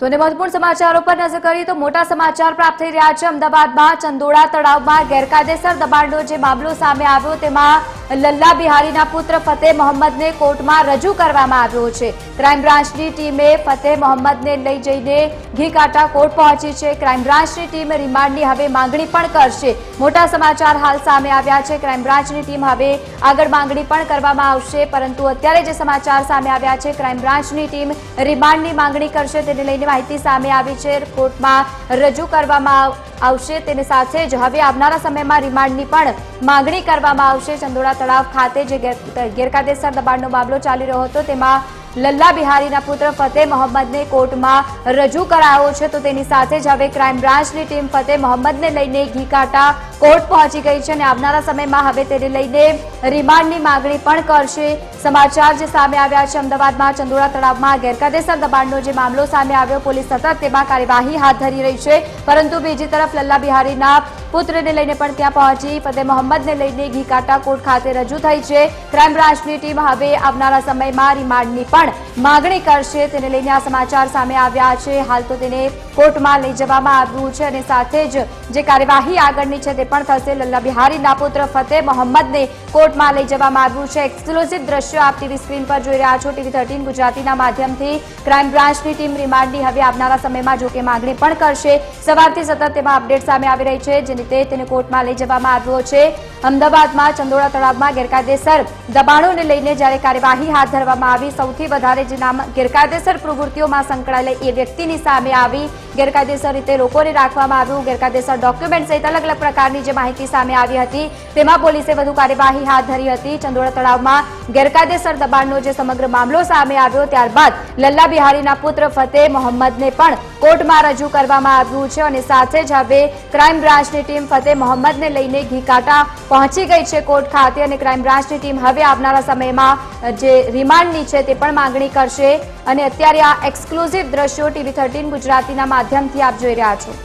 તો અને મહત્વપૂર્ણ સમાચારો પર નજર કરીએ તો મોટા સમાચાર પ્રાપ્ત થઈ રહ્યા છે. અમદાવાદમાં ચંદોડા તળાવમાં ગેરકાયદેસર દબાણનો જે મામલો સામે આવ્યો, તેમાં લલ્લા બિહારીના પુત્ર ફતેહ મોહમ્મદને કોર્ટમાં રજૂ કરવામાં આવ્યો છે. ક્રાઇમ બ્રાન્ચની ટીમે ફતેહ મોહમ્મદને લઈ જઈને ઘીકાટા કોર્ટ પહોંચી છે. ક્રાઇમ બ્રાન્ચની ટીમ રિમાન્ડની હવે માંગણી પણ કરશે. મોટા સમાચાર હાલ સામે આવ્યા છે. ક્રાઇમ બ્રાન્ચની ટીમ હવે આગળ માંગણી પણ કરવામાં આવશે, પરંતુ અત્યારે જે સમાચાર સામે આવ્યા છે, ક્રાઇમ બ્રાન્ચની ટીમ રિમાન્ડની માંગણી કરશે, તેને લઈને માહિતી સામે આવી છે. કોર્ટમાં રજૂ કરવામાં આવશે. તેની સાથે જ હવે આવનારા સમયમાં રિમાન્ડની પણ માંગણી કરવામાં આવશે. ચંદોડા તળાવ ખાતે જે ગેર- ગેરકાયદેસર દબાણનો મામલો ચાલી રહ્યો હતો, તેમાં લલ્લા બિહારીના પુત્ર ફતેહ મોહમ્મદને કોર્ટમાં રજૂ કરાયો છે, તો તેની સાથે જ હવે ક્રાઇમ બ્રાન્ચની ટીમ ફતેહ મોહમ્મદને લઈને ઘીકાટા કોર્ટ પહોંચી ગઈ છે અને આવનારા સમયમાં હવે તેને લઈને રિમાન્ડની માગણી પણ કરશે. સમાચાર જે સામે આવ્યા છે, અમદાવાદમાં ચંદોડા તળાવમાં ગેરકાયદેસર દબાણનો જે મામલો સામે આવ્યો, પોલીસ સતત તેમાં કાર્યવાહી હાથ ધરી રહી છે, પરંતુ બીજી તરફ લલ્લા બિહારીના પુત્રને લઈને પણ ત્યાં પહોંચી ફતેહ મોહમ્મદને લઈને ઘીકાટા કોર્ટ ખાતે રજૂ થઈ છે. ક્રાઇમ બ્રાન્ચની ટીમ હવે આવનારા સમયમાં રિમાન્ડની પણ માંગણી કરશે. તેને લઈને આ સમાચાર સામે આવ્યા છે. હાલ તો તેને કોર્ટમાં લઈ જવામાં આવ્યું છે અને સાથે જ જે કાર્યવાહી આગળની છે તે પણ થશે. લલ્લા બિહારીના પુત્ર ફતેહ મોહમ્મદને કોર્ટમાં લઈ જવામાં આવ્યું છે. એક્સક્લુઝિવ દ્રશ્યો આપ ટીવી સ્ક્રીન પર જોઈ રહ્યા છો. ટીવી થર્ટીન ગુજરાતીના માધ્યમથી ક્રાઇમ બ્રાન્ચની ટીમ રિમાન્ડની હવે આવનારા સમયમાં જોકે માગણી પણ કરશે. સવારથી સતત તેમાં અપડેટ સામે આવી રહી છે. જે તેને કોર્ટમાં લઈ જવામાં આવ્યો છે. અમદાવાદમાં ચંદોળા તળાવમાં ગેરકાયદેસર દબાણોને લઈને જ્યારે કાર્યવાહી હાથ ધરવામાં આવી, સૌથી વધારે જે ગેરકાયદેસર પ્રવૃત્તિઓમાં સંકળાયેલા એ વ્યક્તિની સામે આવી. ગેરકાયદેસર રીતે લોકોને રાખવામાં આવ્યું. ગેરકાયદેસર ડોક્યુમેન્ટ સહિત અલગ અલગ પ્રકારની જે માહિતી સામે આવી હતી, તેમાં પોલીસે વધુ કાર્યવાહી હાથ ધરી હતી. ચંદોળા તળાવમાં ગેરકાયદેસર દબાણનો જે સમગ્ર મામલો સામે આવ્યો, ત્યારબાદ લલ્લા બિહારીના પુત્ર ફતેહ મોહમ્મદને પણ કોર્ટમાં રજૂ કરવામાં આવ્યું છે અને સાથે જ હવે ક્રાઇમ બ્રાન્ચની ટીમ ફતેહ મોહમ્મદને લઈને ઘીકાટા પહોંચી ગઈ છે કોર્ટ ખાતે અને ક્રાઇમ બ્રાન્ચની ટીમ હવે આવનારા સમયમાં જે રિમાન્ડની છે તે પણ માંગણી કરશે અને અત્યારે આ એક્સક્લુઝિવ દ્રશ્યો ટીવી થર્ટીન ગુજરાતીના માધ્યમથી આપ જોઈ રહ્યા છો.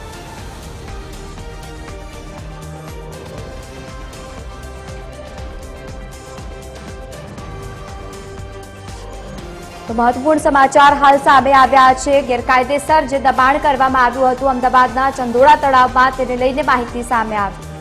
તો મહત્વપૂર્ણ સમાચાર હાલ સામે આવ્યા છે. ગેરકાયદેસર જે દબાણ કરવામાં આવ્યું હતું અમદાવાદના ચંદોડા તળાવમાં તેને લઈને માહિતી સામે આવી.